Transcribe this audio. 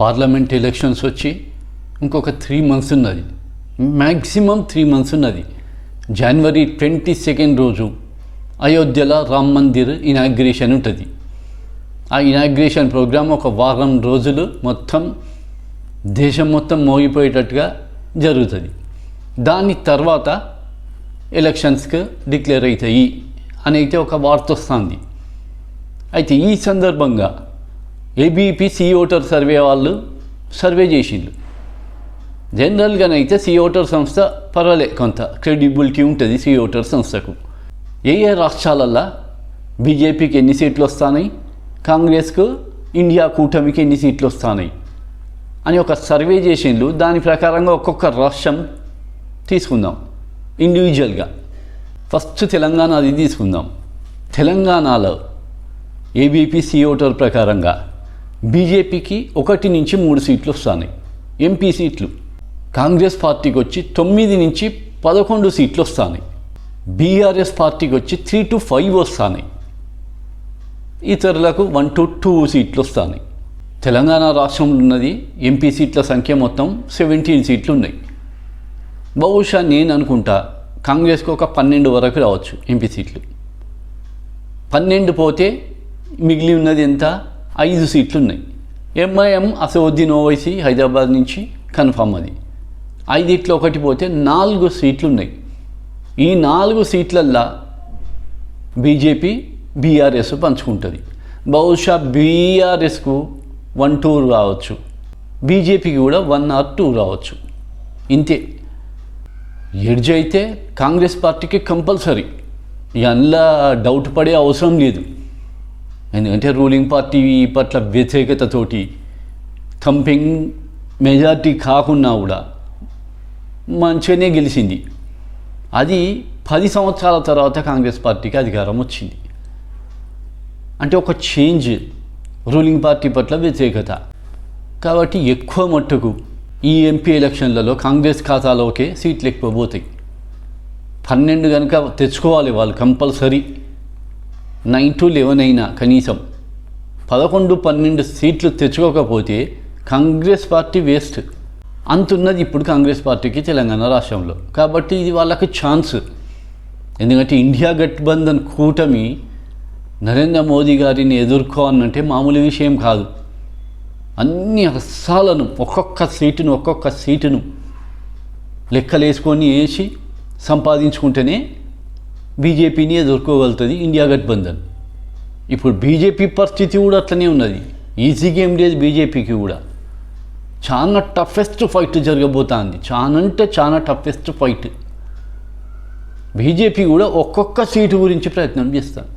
Parliament elections వచ్చి ఇంకొక three months ఉన్నది. మ్యాక్సిమం త్రీ మంత్స్ ఉన్నది. జనవరి ట్వంటీ సెకండ్ రోజు అయోధ్యలో రామ్ మందిర్ ఇనాగ్రేషన్ ఉంటుంది. ఆ ఇనాగ్రేషన్ ప్రోగ్రామ్ ఒక వారం రోజులు మొత్తం దేశం మొత్తం మోగిపోయేటట్టుగా జరుగుతుంది. దాని తర్వాత ఎలక్షన్స్కి డిక్లేర్ అవుతాయి. అని అయితే ఒక వార్త వస్తుంది. అయితే ఈ సందర్భంగా ఏబీపీ సీ ఓటర్ సర్వే వాళ్ళు సర్వే చేసిండ్రు. జనరల్గానైతే సీ ఓటర్ సంస్థ పర్వాలే కొంత క్రెడిబిలిటీ ఉంటుంది సి ఓటర్ సంస్థకు. ఏ ఏ రాష్ట్రాలల్లో బీజేపీకి ఎన్ని సీట్లు వస్తున్నాయి కాంగ్రెస్కు ఇండియా కూటమికి ఎన్ని సీట్లు వస్తున్నాయి అని ఒక సర్వే చేసిండ్రు. దాని ప్రకారంగా ఒక్కొక్క రాష్ట్రం తీసుకుందాం. ఇండివిజువల్గా ఫస్ట్ తెలంగాణ అది తీసుకుందాం. తెలంగాణలో ఏబీపీ సీ ఓటర్ ప్రకారంగా బీజేపీకి ఒకటి నుంచి మూడు సీట్లు వస్తున్నాయి. ఎంపీ సీట్లు. కాంగ్రెస్ పార్టీకి వచ్చి తొమ్మిది నుంచి పదకొండు సీట్లు వస్తున్నాయి. బీఆర్ఎస్ పార్టీకి వచ్చి త్రీ టు ఫైవ్ వస్తున్నాయి. ఇతరులకు వన్ టు టూ సీట్లు వస్తున్నాయి. తెలంగాణ రాష్ట్రంలో ఉన్నది ఎంపీ సీట్ల సంఖ్య మొత్తం సెవెంటీన్ సీట్లు ఉన్నాయి. బహుశా నేను అనుకుంటా కాంగ్రెస్కి ఒక పన్నెండు వరకు రావచ్చు ఎంపీ సీట్లు. పన్నెండు పోతే మిగిలి ఉన్నది ఎంత? ఐదు సీట్లు ఉన్నాయి ఎంఐఎం అసౌద్దీన్ ఓవైసీ హైదరాబాద్ నుంచి కన్ఫామ్ అది. ఐదిట్లో ఒకటి పోతే నాలుగు సీట్లు ఉన్నాయి ఈ నాలుగు సీట్లల్లా బీజేపీ బీఆర్ఎస్ పంచుకుంటుంది. బహుశా బీఆర్ఎస్కు వన్ టూ రావచ్చు. బీజేపీకి కూడా వన్ ఆర్ టూ రావచ్చు. ఇంతే. ఎడ్జ్ అయితే కాంగ్రెస్ పార్టీకి కంపల్సరీ. అందులో డౌట్ పడే అవసరం లేదు. ఎందుకంటే రూలింగ్ పార్టీ పట్ల వ్యతిరేకతతోటి థంపింగ్ మెజార్టీ కాకున్నా కూడా మంచిగానే గెలిచింది అది పది సంవత్సరాల తర్వాత కాంగ్రెస్ పార్టీకి అధికారం వచ్చింది అంటే ఒక చేంజ్ రూలింగ్ పార్టీ పట్ల వ్యతిరేకత కాబట్టి ఎక్కువ మట్టుకు ఈ ఎంపీ ఎలక్షన్లలో కాంగ్రెస్ ఖాతాలోకే సీట్లు ఎక్కువ పోతాయి పన్నెండు కనుక తెచ్చుకోవాలి వాళ్ళు కంపల్సరీ నైన్ టు లెవెన్ అయినా కనీసం పదకొండు పన్నెండు సీట్లు తెచ్చుకోకపోతే కాంగ్రెస్ పార్టీ వేస్ట్. అంతున్నది ఇప్పుడు కాంగ్రెస్ పార్టీకి తెలంగాణ రాష్ట్రంలో. కాబట్టి ఇది వాళ్ళకి ఛాన్స్. ఎందుకంటే ఇండియా గట్బంధన్ కూటమి నరేంద్ర మోదీ గారిని ఎదుర్కోవాలంటే మామూలు విషయం కాదు. అన్ని రసాలను ఒక్కొక్క సీటును ఒక్కొక్క సీటును లెక్కలేసుకొని వేసి సంపాదించుకుంటేనే బీజేపీని ఎదుర్కోగలుగుతుంది ఇండియా గఠబంధన్. ఇప్పుడు బీజేపీ పరిస్థితి కూడా అట్లనే ఉన్నది. ఈజీగా ఏం లేదు బీజేపీకి కూడా. చాలా టఫెస్ట్ ఫైట్ జరగబోతోంది. చాలా అంటే చాలా టఫెస్ట్ ఫైట్. బీజేపీ కూడా ఒక్కొక్క సీటు గురించి ప్రయత్నం చేస్తాను